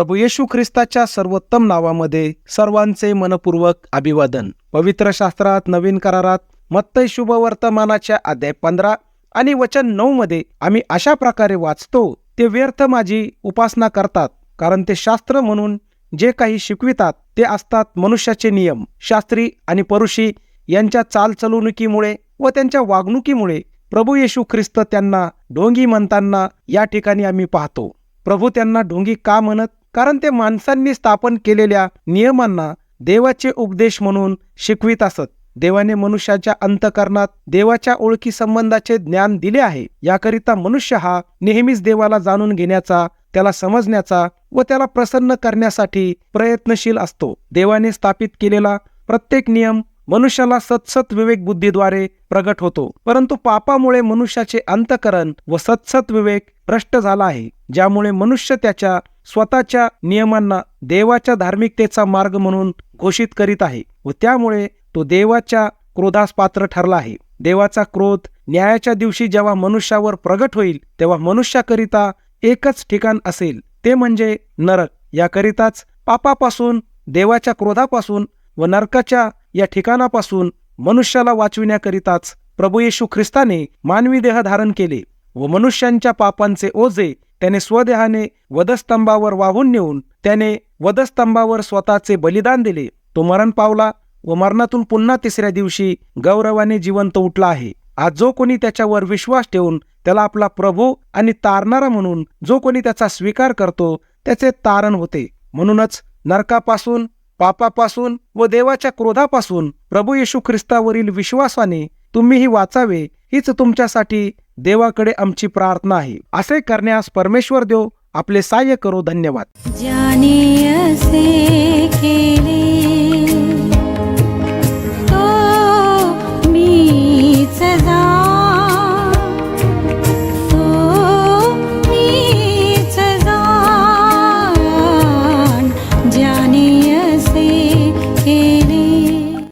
प्रभू येशू ख्रिस्ताच्या सर्वोत्तम नावामध्ये सर्वांचे मनपूर्वक अभिवादन. पवित्र शास्त्रात नवीन करारात मत्तय शुभ वर्तमानाच्या अध्याय पंधरा आणि वचन नऊ मध्ये आम्ही अशा प्रकारे वाचतो ते व्यर्थ माझी उपासना करतात कारण ते शास्त्र म्हणून जे काही शिकवितात ते असतात मनुष्याचे नियम. शास्त्री आणि परुषी यांच्या चालचलवणुकीमुळे व त्यांच्या वागणुकीमुळे प्रभू येशू ख्रिस्त त्यांना ढोंगी म्हणताना या ठिकाणी आम्ही पाहतो. प्रभू त्यांना ढोंगी का म्हणत? कारण ते माणसांनी स्थापन केलेल्या नियमांना देवाचे उपदेश म्हणून शिकवित असत. देवाने मनुष्याच्या अंतकरणात देवाच्या ओळखी संबंधाचे ज्ञान दिले आहे. याकरिता मनुष्य हा नेहमीच देवाला जाणून घेण्याचा त्याला समजण्याचा व त्याला प्रसन्न करण्यासाठी प्रयत्नशील असतो. देवाने स्थापित केलेला प्रत्येक नियम मनुष्याला सत्सत विवेक बुद्धीद्वारे प्रगट होतो. परंतु पापामुळे मनुष्याचे अंतकरण व सत्सत विवेक भ्रष्ट झाला आहे. ज्यामुळे मनुष्य त्याच्या स्वतःच्या नियमांना देवाच्या धार्मिकतेचा मार्ग म्हणून घोषित करीत आहे व त्यामुळे तो देवाच्या क्रोधास पात्र ठरला आहे. देवाचा क्रोध न्यायाच्या दिवशी जेव्हा मनुष्यावर प्रगट होईल तेव्हा मनुष्याकरिता एकच ठिकाण असेल ते म्हणजे नरक. याकरिताच पापापासून देवाच्या क्रोधापासून व नरकाच्या या ठिकाणापासून मनुष्याला वाचविण्याकरिताच प्रभू येशू ख्रिस्ताने मानवी देह धारण केले. व मनुष्यांच्या पापांचे ओझे त्याने स्वदेहाने वधस्तंभावर वाहून नेऊन त्याने वधस्तंभावर स्वतःचे बलिदान दिले. तो मरण पावला व मरणातून पुन्हा तिसऱ्या दिवशी गौरवाने जिवंत उठला आहे. आज जो कोणी त्याच्यावर विश्वास ठेवून त्याला आपला प्रभू आणि तारणारा म्हणून जो कोणी त्याचा स्वीकार करतो त्याचे तारण होते. म्हणूनच नरकापासून पापापासून व देवाच्या क्रोधापासून प्रभू येशू ख्रिस्तावरील विश्वासाने तुम्हीही वाचावे हीच तुमच्यासाठी देवाकडे आमची प्रार्थना आहे. असे करण्यास परमेश्वर देव आपले सहाय्य करो. धन्यवाद. ज्याने असे